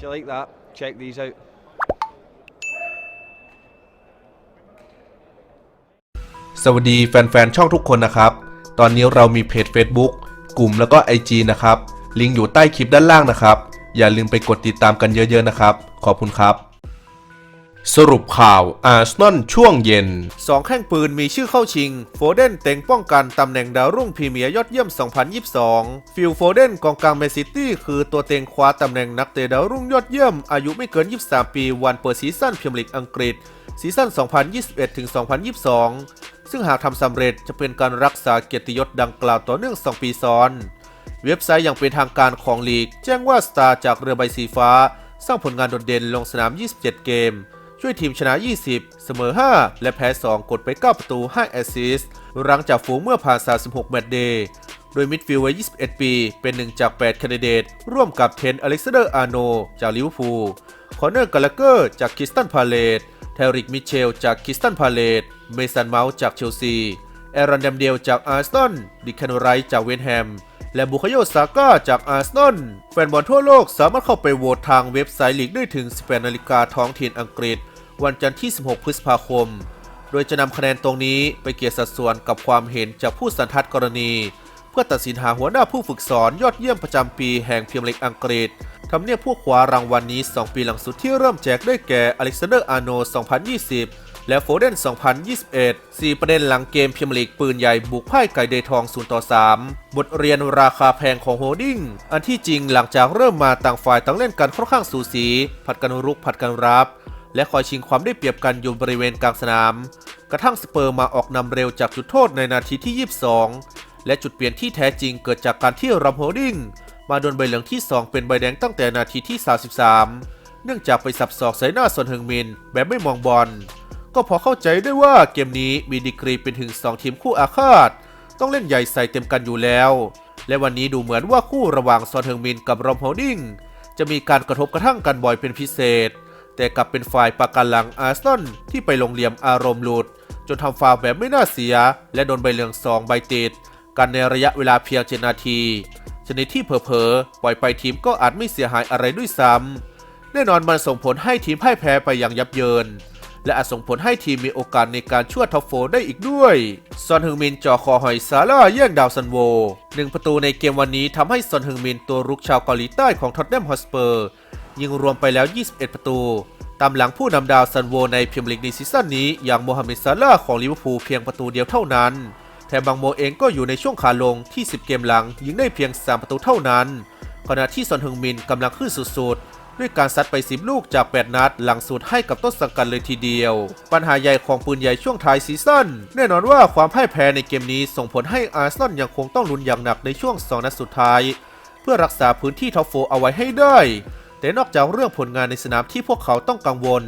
If you like that, check these out. สวัสดีแฟนๆ ช่องทุกคนนะครับ ตอนนี้เรามีเพจ Facebook กลุ่มแล้วก็ IG นะครับ ลิงก์อยู่ใต้คลิปด้านล่างนะครับ อย่าลืมไปกดติดตามกันเยอะๆนะครับ ขอบคุณครับ สรุปข่าวอาร์เซนอลช่วงเย็น 2 แข้งปืนมีชื่อเข้าชิง โฟเดนเต็งป้องกันตำแหน่งดาวรุ่งพรีเมียร์ยอดเยี่ยม 2022 ฟิลโฟเดนกองกลางแมนซิตี้คือตัวเต็งคว้าตำแหน่งนักเตะดาวรุ่งยอดเยี่ยม อายุไม่เกิน 23 ปีวันเปิดซีซั่นพรีเมียร์ลีกอังกฤษซีซั่น 2021-2022 ซึ่งหากทำสำเร็จจะเป็นการรักษาเกียรติยศดังกล่าวต่อเนื่อง 2 ปีซ้อน เว็บไซต์อย่างเป็นทางการของลีก แจ้งว่าสตาร์จากเรือใบสีฟ้า สร้างผลงานโดดเด่นลงสนาม 27 เกม ช่วยทีมชนะ 20 เสมอ 5 และแพ้ 2 กดไป 9 ประตู 5 แอสซิสต์หลังจากฝูงเมื่อผ่าน 36 แมตช์เดย์โดยมิดฟิลด์วัย 21 ปี เป็นหนึ่งจาก 8 คนดิเดต ร่วมกับเทนอเล็กซานเดอร์ อาร์โน จากลิเวอร์พูล คอนเนอร์กาลาเกอร์ จากคิสตันพาเลตเทริก มิเชล จากคิสตันพาเลตเมสันเมาส์จากเชลซี แอรอนแดมเดล จากอาร์เซนอล ดิคแคนไรจากเวนแฮม และบุคโยซาก้า จากอาร์เซนอล แฟนบอลทั่วโลกสามารถเข้าไปโหวตทางเว็บไซต์ลีกได้ถึง 18 นาฬิกาท้องถิ่นอังกฤษ วันจันทร์ที่ 16 พฤษภาคม โดยจะนำคะแนนตรงนี้ไปเกี่ยสัดส่วนกับความเห็นจากผู้สันทัดกรณี เพื่อตัดสินหาหัวหน้าผู้ฝึกสอนยอดเยี่ยมประจำปีแห่งพรีเมียร์ลีกอังกฤษทำเนียบผู้คว้ารางวัลนนี้ 2 ปีหลังสุดที่เริ่มแจกได้แก่อเล็กซานเดอร์อาร์โน 2020 และโฟเดน 2021 4 ประเด็นหลังเกมพรีเมียร์ลีกปืนใหญ่บุกพ่ายไก่เดทอง 0 ต่อ 3 บทเรียนราคาแพงของโฮลดิ้ง อันที่จริงหลังจากเริ่มมาต่างฝ่ายต่างเล่นกันค่อนข้างสูสี ผัดกันรุกผัดกันรับ และคอยชิงความได้เปรียบกันอยู่บริเวณกลางสนาม กระทั่งสเปอร์มาออกนำเร็วจากจุดโทษในนาทีที่ 22 และจุดเปลี่ยนที่แท้จริงเกิดจากการที่รัมโฮลดิงมาโดนใบเหลืองที่ 2 เป็นใบแดงตั้งแต่นาทีที่ 33 เนื่องจากไปสับศอกใส่หน้าซอนเฮงมินแบบไม่มองบอล ก็พอเข้าใจได้ว่าเกมนี้มีดีกรีเป็นถึง 2 ทีมคู่อาฆาต ต้องเล่นใหญ่ใส่เต็มกันอยู่แล้ว และวันนี้ดูเหมือนว่าคู่ระหว่างซอนเฮงมินกับรอมโฮลดิงจะมีการกระทบกระทั่งกันบ่อยเป็นพิเศษ แต่กลับเป็นฝ่ายปากกันหลังอาร์ซนอลที่ไปลงเหลี่ยมอารมณ์หลุด จนทำฟาวแบบไม่น่าเสีย และโดนใบเหลืองสองใบติด กันในระยะเวลาเพียง7นาที ชนิดที่เผลอๆปล่อยไปทีมก็อาจไม่เสียหายอะไรด้วยซ้ำแน่นอนมันส่งผลให้ทีมพ่ายแพ้ไปอย่างยับเยินและอาจส่งผลให้ทีมมีโอกาสในการช่วยท็อปโฟได้อีกด้วย ซอนฮึงมินจ่อคอหอยซาร่าแย่งดาวซันโวหนึ่งประตูในเกมวันนี้ทำให้ซอนฮึงมินตัวรุกชาวเกาหลีใต้ของท็อตแนมฮอสเปอร์ ยิงรวมไปแล้ว 21 ประตู ตามหลังผู้นำดาวซันโวในพรีเมียร์ลีกในซีซั่นนี้ อย่างโมฮัมเหม็ดซาร่าของลิเวอร์พูลเพียงประตูเดียวเท่านั้น แถมบางโมเองก็อยู่ในช่วงขาลงที่ 10 เกมหลัง ยิงได้เพียง 3 ประตูเท่านั้น ขณะที่ซอนฮึงมินกำลังขึ้นสุดๆ ด้วยการซัดไป 10 ลูกจาก 8 นัด หลังสุดให้กับต้นสังกัดเลยทีเดียว ปัญหาใหญ่ของปืนใหญ่ช่วงท้ายซีซั่นแน่นอนว่าความพ่ายแพ้ในเกมนี้ส่งผลให้อาร์เซนอลยังคงต้องลุ้นอย่างหนักในช่วง 2 นัดสุดท้าย เพื่อรักษาพื้นที่ท็อปโฟเอาไว้ให้ได้ แต่นอกจากเรื่องผลงานในสนามที่พวกเขาต้องกังวล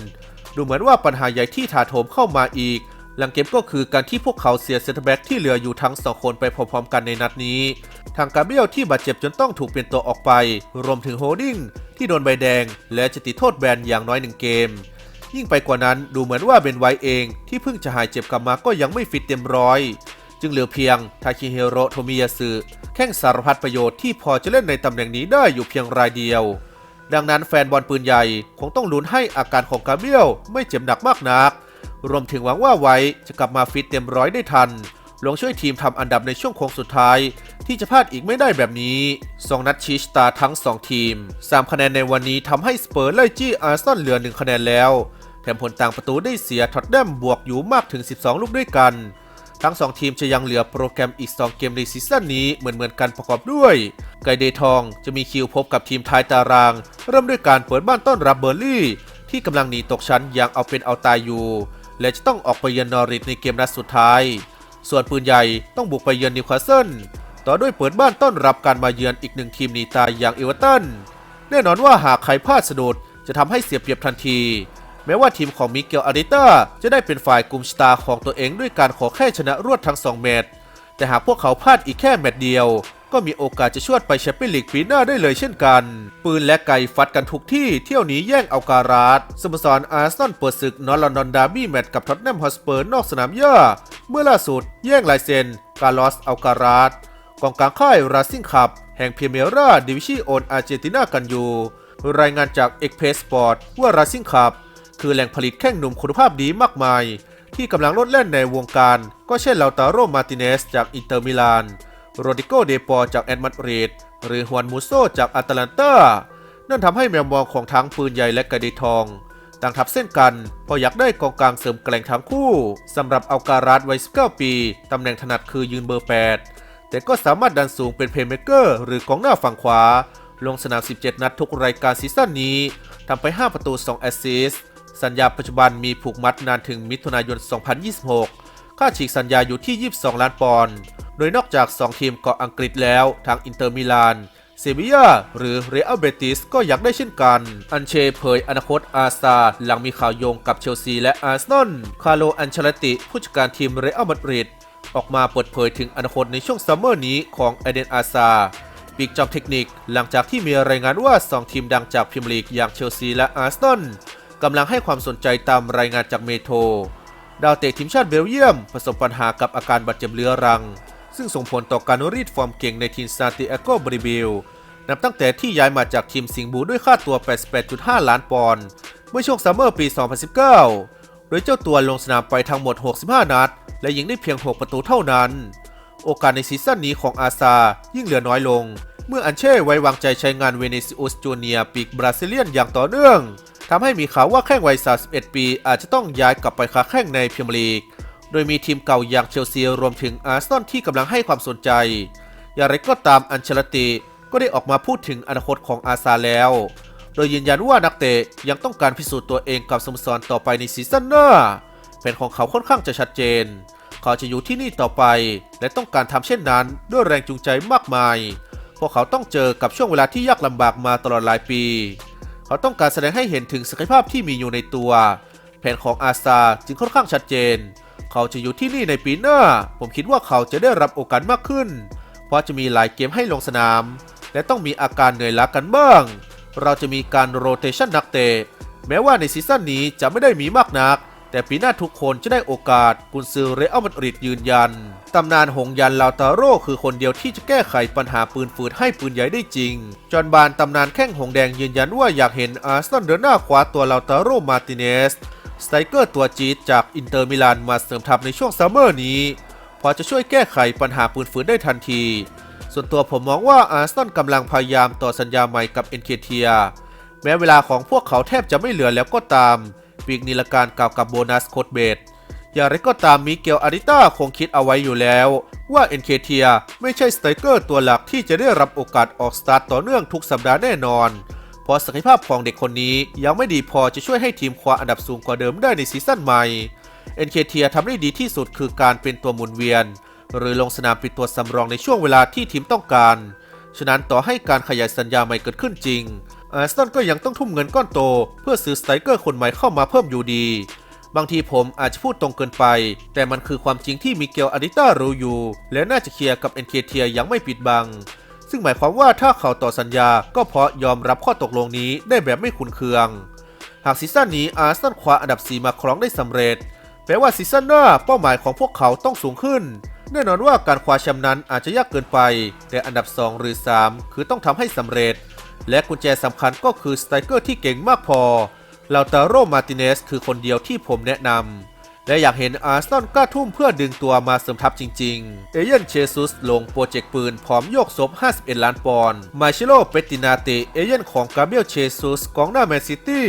ดูเหมือนว่าปัญหาใหญ่ที่ถาโถมเข้ามาอีก หลังเกมก็คือการที่พวกเขาเสียเซนเตอร์แบ็กที่เหลืออยู่ทั้งสองคนไปพร้อมๆกันในนัดนี้ ทางกาเบียลที่บาดเจ็บจนต้องถูกเปลี่ยนตัวออกไป รวมถึงโฮลดิ้งที่โดนใบแดง และจะติดโทษแบนอย่างน้อยหนึ่งเกม ยิ่งไปกว่านั้นดูเหมือนว่าเบนไวเองที่เพิ่งจะหายเจ็บกลับมาก็ยังไม่ฟิตเต็มร้อยจึงเหลือเพียง ทาคิเฮโรโทมิยาสึแข้งสารพัดประโยชน์ที่พอจะเล่นในตำแหน่งนี้ได้อยู่เพียงรายเดียว ดังนั้นแฟนบอลปืนใหญ่คงต้องลุ้นให้อาการของกาเบียลไม่เจ็บหนักมากนัก รวมถึงหวังว่าไว้จะกลับมาฟิตเต็มร้อยได้ทัน ลงช่วยทีมทำอันดับในช่วงโค้งสุดท้าย ที่จะพลาดอีกไม่ได้แบบนี้ 2 นัดชีสตาทั้ง 2 ทีม 3 คะแนนในวันนี้ทำให้สเปอร์ไล่จี้อาร์ซอลเหลือ 1 คะแนนแล้ว แถมผลต่างประตูได้เสียท็อตแนมบวกอยู่มากถึง 12 ลูกด้วยกัน ทั้ง 2 ทีมจะยังเหลือโปรแกรมอีก 2 เกมในซีซั่นนี้เหมือนเหมือนๆกันประกอบด้วย ไกเดทองจะมีคิวพบกับทีมท้ายตาราง เริ่มด้วยการเปิดบ้านต้อนรับเบอร์ลี่ ที่กำลังหนีตกชั้นอย่างเอาเป็นเอาตายอยู่ และจะต้องออกไปเยือนนอริทในเกมนัดสุดท้าย ส่วนปืนใหญ่ต้องบุกไปเยือนนิวคาสเซิลต่อด้วยเปิดบ้านต้อนรับการมาเยือนอีกหนึ่งทีมหนีตายอย่างเอเวอร์ตันแน่นอนว่าหากใครพลาดสะดุดจะทำให้เสียเปรียบทันที แม้ว่าทีมของมิเกลอาริต้าจะได้เป็นฝ่ายกลุ่มสตาร์ของตัวเองด้วยการขอแค่ชนะรวดทั้ง 2 แมตช์แต่หากพวกเขาพลาดอีกแค่แมตช์เดียว ก็มีโอกาสจะชวดไปแชมเปี้ยนลีกปีหน้าได้เลยเช่นกัน ปืนและไก่ฟัดกันทุกที่เที่ยวนี้แย่งเอาการาดสโมสรอาร์เซนอลเปิดศึกนอร์ลอนดอนดาร์บี้แมตช์กับท็อตแนมฮอสเปอร์นอกสนามหญ้าเมื่อล่าสุดแย่งลายเซ็นกาลอสเอาการาดกองกลางค่ายราซิงคับแห่งเพเมียร่าดิวิชีโอนอาร์เจนตินากันอยู่รายงานจาก Express Sport ว่า Racing Cup คื คือแหล่งผลิตแข้งหนุ่มคุณภาพดีมากมาย ที่กำลังลดเล่นในวงการ ก็เช่นลาตาโรมาติเนสจากอินเตอร์มิลาน โรดิโกเดปอจากแอดมาดริดหรือฮวนมูโซจากอาตาลันตานั่นทำให้แมวมองของทั้งปืนใหญ่และกระดีทองต่างทับเส้นกันพออยากได้กองกลางเสริมแกร่งทั้งคู่สำหรับเอาการัสวัย19ปี ตำแหน่งถนัดคือยืนเบอร์ 8 แต่ก็สามารถดันสูงเป็นเพลย์เมเกอร์หรือกองหน้าฝั่งขวา ลงสนาม 17 นัดทุกรายการซีซั่นนี้ทำไป 5 ประตู 2 แอสซิสต์ สัญญาปัจจุบันมีผูกมัดนานถึงมิถุนายน 2026 ค่าฉีกสัญญาอยู่ที่ 22 ล้านปอนด์ โดยนอกจาก 2 ทีมเกาะอังกฤษแล้วทางอินเตอร์มิลานเซบียาหรือเรอัลเบติสก็อยากได้เช่นกัน อันเชเผยอนาคตอาซาหลังมีข่าวโยงกับเชลซีและอาร์เซนอล คาร์โล อันเชลติ ผู้จัดการทีมเรอัลมาดริดออกมาเปิดเผยถึงอนาคตในช่วงซัมเมอร์นี้ของเอเดนอาซาปีกจอมเทคนิคหลังจากที่มีรายงานว่า 2 ทีมดังจากพรีเมียร์ลีกอย่างเชลซีและอาร์เซนอล กำลังให้ความสนใจตามรายงานจากเมโทรดาวเตะทีมชาติเบลเยียม ประสบปัญหากับอาการบาดเจ็บเรื้อรัง ซึ่งส่งผลต่อการรีดฟอร์มเก่งในทีมซานติอาโกบริบิลนับตั้งแต่ที่ย้ายมาจากทีมสิงห์บูด้วยค่าตัว 88.5 ล้านปอนด์เมื่อช่วงซัมเมอร์ปี 2019 โดยเจ้าตัวลงสนามไปทั้งหมด 65 นัด และยิงได้เพียง 6 ประตูเท่านั้น โอกาสในซีซั่นนี้ของอาซายิ่งเหลือน้อยลง เมื่ออันเช่ไว้วางใจใช้งานเวเนซิอุสจูเนียปีกบราซิเลียนอย่างต่อเนื่อง ทำให้มีข่าวว่าแข้งวัย 31 ปี อาจจะต้องย้ายกลับไปค้าแข้งในพรีเมียร์ลีก โดยมีทีมเก่าอย่างเชลซีรวมถึงอาร์เซนอลที่กำลังให้ความสนใจ อย่างไรก็ตามอันเชลติก็ได้ออกมาพูดถึงอนาคตของอาซาแล้ว โดยยืนยันว่านักเตะยังต้องการพิสูจน์ตัวเองกับสโมสรต่อไปในซีซั่นหน้าแผนของเขาค่อนข้างจะชัดเจน เขาจะอยู่ที่นี่ต่อไป และต้องการทำเช่นนั้นด้วยแรงจูงใจมากมายเพราะเขาต้องเจอกับช่วงเวลาที่ยากลำบากมาตลอดหลายปี เขาต้องการแสดงให้เห็นถึงศักยภาพที่มีอยู่ในตัว แผนของอาซาจึงค่อนข้างชัดเจน เขาจะอยู่ที่นี่ในปีหน้า ผมคิดว่าเขาจะได้รับโอกาสมากขึ้น เพราะจะมีหลายเกมให้ลงสนาม และต้องมีอาการเหนื่อยล้ากันบ้าง เราจะมีการโรเตชันนักเตะแม้ว่าในซีซั่นนี้จะไม่ได้มีมากนัก แต่ปีหน้าทุกคนจะได้โอกาส กุนซือเรอัลมาดริดยืนยัน ตำนานหงยันลาวตาโร่คือคนเดียวที่จะแก้ไขปัญหาปืนฝืดให้ปืนใหญ่ได้จริง จอนบานตำนานแข้งหงแดงยืนยันว่าอยากเห็นอาร์เซนอลเดินหน้าคว้าตัวลาวตาโร่มาติเนสสไตรเกอร์ตัวจี๊ดจากอินเตอร์มิลานมาเสริมทัพในช่วงซัมเมอร์นี้พอจะช่วยแก้ไขปัญหาปืนฝืนได้ทันที ส่วนตัวผมมองว่าอาร์เซนอลกำลังพยายามต่อสัญญาใหม่กับเอ็นเคเทียแม้เวลาของพวกเขาแทบจะไม่เหลือแล้วก็ตาม ปีกนิลการกล่าวกับโบนัสโคดเบดอย่างไรก็ตามมิเกลอาริต้าคงคิดเอาไว้อยู่แล้ว ว่าเอ็นเคเทียไม่ใช่สไตรเกอร์ตัวหลักที่จะได้รับโอกาสออกสตาร์ตต่อเนื่องทุกสัปดาห์แน่นอน เพราะศักยภาพของเด็กคนนี้ยังไม่ดีพอจะช่วยให้ทีมคว้าอันดับสูงกว่าเดิมได้ในซีซั่นใหม่เอ็นเคเทียทำได้ดีที่สุดคือการเป็นตัวหมุนเวียน หรือลงสนามเป็นตัวสำรองในช่วงเวลาที่ทีมต้องการ ฉะนั้นต่อให้การขยายสัญญาใหม่เกิดขึ้นจริง อาร์เซนอลก็ยังต้องทุ่มเงินก้อนโต เพื่อซื้อสไตรเกอร์คนใหม่เข้ามาเพิ่มอยู่ดี บางทีผมอาจจะพูดตรงเกินไป แต่มันคือความจริงที่มิเกลอาริต้ารู้อยู่ และน่าจะเคลียร์กับเอ็นเคเทียยังไม่ปิดบัง ซึ่งหมายความว่าถ้าเขาต่อสัญญาก็เพราะยอมรับข้อตกลงนี้ได้แบบไม่ขุนเคือง หากซีซั่นนี้อาร์เซนอลคว้าอันดับ 4 มาครองได้สำเร็จ แปลว่าซีซั่นหน้าเป้าหมายของพวกเขาต้องสูงขึ้นแน่นอนว่าการคว้าแชมป์นั้นอาจจะยากเกินไป แต่อันดับ 2 หรือ 3 คือต้องทำให้สำเร็จ และกุญแจสำคัญก็คือสไตรเกอร์ที่เก่งมากพอลาตาโรมาติเนสคือคนเดียวที่ผมแนะนำ และอยากเห็นอาร์ซนอลกล้าทุ่มเพื่อดึงตัวมาเสริมทัพจริง ๆ เอเยนเชซุสลงโปรเจกต์ปืนพร้อมโยกศพ 51 ล้านปอนด์ มาชิโลเปตินาติเอเยนของกาเบียลเชซุสกองหน้าแมนซิตี้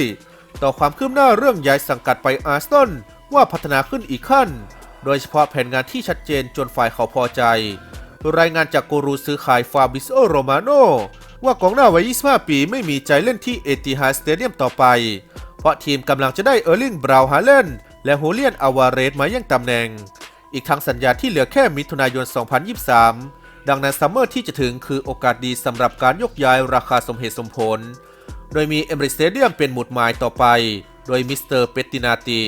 ต่อความคืบหน้าเรื่องย้ายสังกัดไปอาร์ซนอลว่าพัฒนาขึ้นอีกขั้น โดยเฉพาะแผนงานที่ชัดเจนจนฝ่ายเขาพอใจ รายงานจากกูรูซื้อขายฟาบิโอโรมาโน ว่ากองหน้าวัย 25 ปีไม่มีใจเล่นที่เอติฮาสเตเดียมต่อไป เพราะทีมกำลังจะได้เออร์ลิงบราวฮาเลนและฮูเลียนอาวาเรสมาแย่งตำแหน่ง อีกทั้งสัญญาที่เหลือแค่มิถุนายน 2023 ดังนั้นซัมเมอร์ที่จะถึงคือโอกาสดีสำหรับการยกย้ายราคาสมเหตุสมผล โดยมีเอมริสเตเดียมเป็นหมุดหมายต่อไป โดยมิสเตอร์เปตินาติ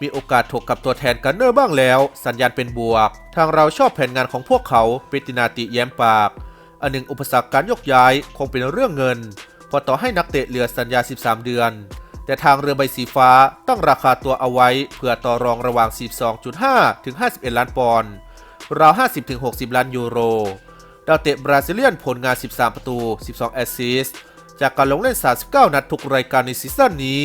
มีโอกาสถกกับตัวแทนกันเนอร์บ้างแล้ว สัญญาณเป็นบวก ทางเราชอบแผนงานของพวกเขาเปตตินาติแย้มปาก อันหนึ่งอุปสรรคการยกย้ายคงเป็นเรื่องเงินเพอต่อให้นักเตะเหลือสัญญา 13 เดือน แต่ทางเรือใบสีฟ้าตั้งราคาตัวเอาไว้เพื่อต่อรองระหว่าง 12.5 ถึง 51 ล้านปอนด์ราว 50 ถึง 60 ล้านยูโรดาวเตะบราซิเลียนผลงาน 13 ประตู 12 แอสซิสต์จากการลงเล่น 39 นัดทุกรายการในซีซั่นนี้